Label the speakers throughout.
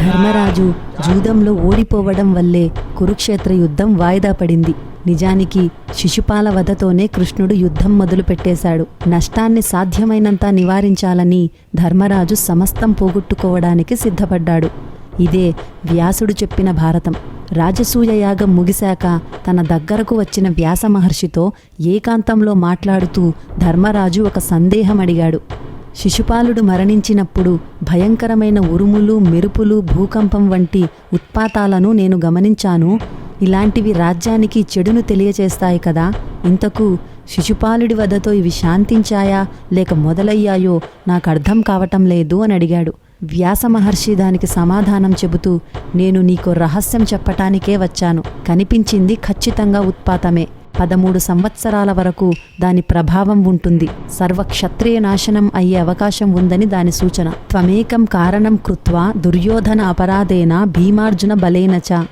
Speaker 1: ధర్మరాజు జూదంలో ఓడిపోవడం వల్లే కురుక్షేత్ర యుద్ధం వాయిదా పడింది. నిజానికి శిశుపాల వధతోనే కృష్ణుడు యుద్ధం మొదలుపెట్టేశాడు. నష్టాన్ని సాధ్యమైనంత నివారించాలని ధర్మరాజు సమస్తం పోగొట్టుకోవడానికి సిద్ధపడ్డాడు. ఇదే వ్యాసుడు చెప్పిన భారతం. రాజసూయ యాగం ముగిశాక తన దగ్గరకు వచ్చిన వ్యాస మహర్షితో ఏకాంతంలో మాట్లాడుతూ ధర్మరాజు ఒక సందేహం అడిగాడు. శిశుపాలుడు మరణించినప్పుడు భయంకరమైన ఉరుములు మెరుపులు భూకంపం వంటి ఉత్పాతాలను నేను గమనించాను. ఇలాంటివి రాజ్యానికి చెడును తెలియచేస్తాయి కదా. ఇంతకు శిశుపాలుడి వద్దతో ఇవి శాంతించాయా లేక మొదలయ్యాయో నాకు అర్థం కావటం లేదు అని అడిగాడు. వ్యాస మహర్షి దానికి సమాధానం చెబుతూ నేను నీకు రహస్యం చెప్పటానికే వచ్చాను. కనిపించింది ఖచ్చితంగా ఉత్పాతమే. పదమూడు సంవత్సరాల వరకు దాని ప్రభావం ఉంటుంది. సర్వ క్షత్రియ నాశనం అయ్యే అవకాశం ఉందని దాని సూచన. త్వమేకం కారణం కృత్వా దుర్యోధన అపరాధేన భీమార్జున బలేనచ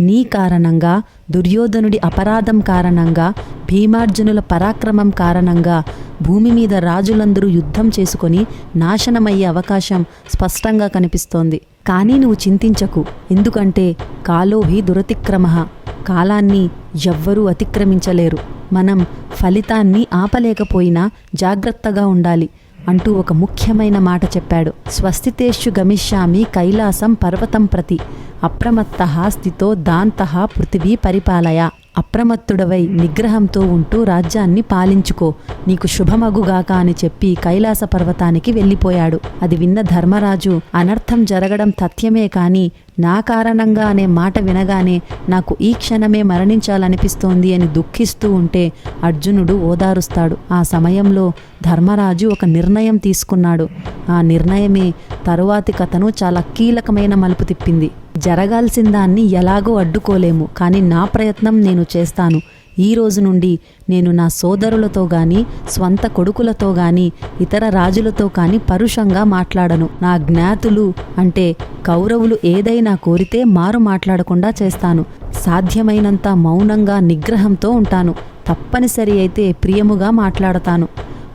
Speaker 1: నీ కారణంగా దుర్యోధనుడి అపరాధం కారణంగా భీమార్జునుల పరాక్రమం కారణంగా భూమి మీద రాజులందరూ యుద్ధం చేసుకొని నాశనమయ్యే అవకాశం స్పష్టంగా కనిపిస్తోంది. కానీ నువ్వు చింతించకు. ఎందుకంటే కాలోహి దురతిక్రమ. కాలాన్ని ఎవ్వరూ అతిక్రమించలేరు. మనం ఫలితాన్ని ఆపలేకపోయినా జాగ్రత్తగా ఉండాలి. అంటూ ఒక ముఖ్యమైన మాట చెప్పాడు. స్వస్తితేషు గమిష్యామి కైలాసం పర్వతం ప్రతి. అప్రమత్త స్థితో దాంత పృథివీ పరిపాలయ. అప్రమత్తుడవై నిగ్రహంతో ఉంటూ రాజ్యాన్ని పాలించుకో. నీకు శుభమగుగాక అని చెప్పి కైలాస పర్వతానికి వెళ్ళిపోయాడు. అది విన్న ధర్మరాజు అనర్థం జరగడం తథ్యమే కాని నా కారణంగా అనే మాట వినగానే నాకు ఈ క్షణమే మరణించాలనిపిస్తోంది అని దుఃఖిస్తూ ఉంటే అర్జునుడు ఓదారుస్తాడు. ఆ సమయంలో ధర్మరాజు ఒక నిర్ణయం తీసుకున్నాడు. ఆ నిర్ణయమే తరువాతి కథను చాలా కీలకమైన మలుపు తిప్పింది. జరగాల్సిన దాన్ని ఎలాగో అడ్డుకోలేము కానీ నా ప్రయత్నం నేను చేస్తాను. ఈ రోజు నుండి నేను నా సోదరులతో గాని స్వంత కొడుకులతో గాని ఇతర రాజులతో కానీ పరుషంగా మాట్లాడను. నా జ్ఞాతులు అంటే కౌరవులు ఏదైనా కోరితే మారు మాట్లాడకుండా చేస్తాను. సాధ్యమైనంత మౌనంగా నిగ్రహంతో ఉంటాను. తప్పనిసరి అయితే ప్రియముగా మాట్లాడతాను.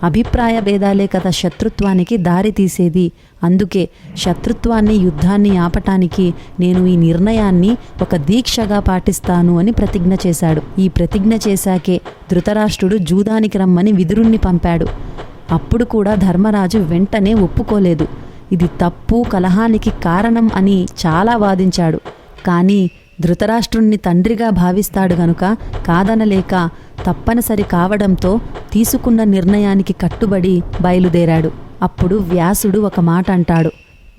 Speaker 1: అభిప్రాయ భేదాలే కదా శత్రుత్వానికి దారి తీసేది. అందుకే శత్రుత్వాన్ని యుద్ధాన్ని ఆపటానికి నేను ఈ నిర్ణయాన్ని ఒక దీక్షగా పాటిస్తాను అని ప్రతిజ్ఞ చేశాడు. ఈ ప్రతిజ్ఞ చేశాకే ధృతరాష్ట్రుడు జూదానికి రమ్మని విదురుణ్ణి పంపాడు. అప్పుడు కూడా ధర్మరాజు వెంటనే ఒప్పుకోలేదు. ఇది తప్పు కలహానికి కారణం అని చాలా వాదించాడు. కానీ ధృతరాష్ట్రుణ్ణి తండ్రిగా భావిస్తాడు గనుక కాదనలేక తప్పనిసరి కావడంతో తీసుకున్న నిర్ణయానికి కట్టుబడి బయలుదేరాడు. అప్పుడు వ్యాసుడు ఒక మాట అంటాడు.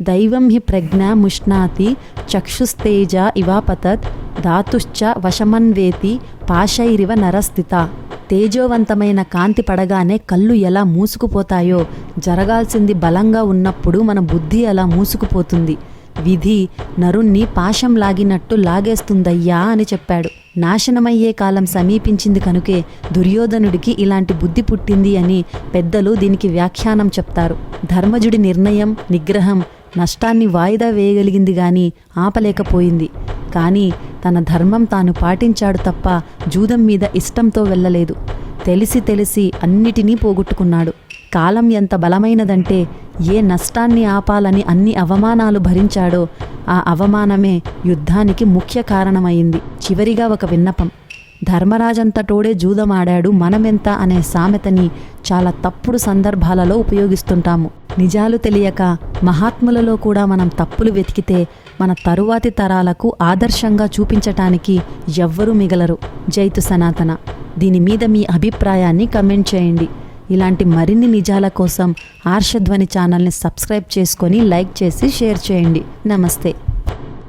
Speaker 1: దైవం హి ప్రజ్ఞ ముష్ణాతి చక్షుస్తేజ ఇవాపతత్ ధాతుశ్చ వశమన్వేతి పాశైరివ నరస్థిత. తేజోవంతమైన కాంతి పడగానే కళ్ళు ఎలా మూసుకుపోతాయో జరగాల్సింది బలంగా ఉన్నప్పుడు మన బుద్ధి అలా మూసుకుపోతుంది. విధి నరుణ్ణి పాశం లాగినట్టు లాగేస్తుందయ్యా అని చెప్పాడు. నాశనమయ్యే కాలం సమీపించింది కనుకే దుర్యోధనుడికి ఇలాంటి బుద్ధి పుట్టింది అని పెద్దలు దీనికి వ్యాఖ్యానం చెప్తారు. ధర్మజుడి నిర్ణయం నిగ్రహం నష్టాన్ని వాయిదా వేయగలిగింది గాని ఆపలేకపోయింది. కానీ తన ధర్మం తాను పాటించాడు తప్ప జూదం మీద ఇష్టంతో వెళ్ళలేదు. తెలిసి తెలిసి అన్నిటినీ పోగొట్టుకున్నాడు. కాలం ఎంత బలమైనదంటే ఏ నష్టాన్ని ఆపాలని అన్ని అవమానాలు భరించాడో ఆ అవమానమే యుద్ధానికి ముఖ్య కారణమైంది. చివరిగా ఒక విన్నపం. ధర్మరాజంతటోడే జూదమాడాడు మనమెంత అనే సామెతని చాలా తప్పుడు సందర్భాలలో ఉపయోగిస్తుంటాము. నిజాలు తెలియక మహాత్ములలో కూడా మనం తప్పులు వెతికితే మన తరువాతి తరాలకు ఆదర్శంగా చూపించటానికి ఎవ్వరూ మిగలరు. జైతు సనాతన. దీని మీద మీ అభిప్రాయాన్ని కమెంట్ చేయండి. ఇలాంటి మరిన్ని నిజాల కోసం ఆర్షధ్వని ఛానల్ని సబ్స్క్రైబ్ చేసుకొని లైక్ చేసి షేర్ చేయండి. నమస్తే.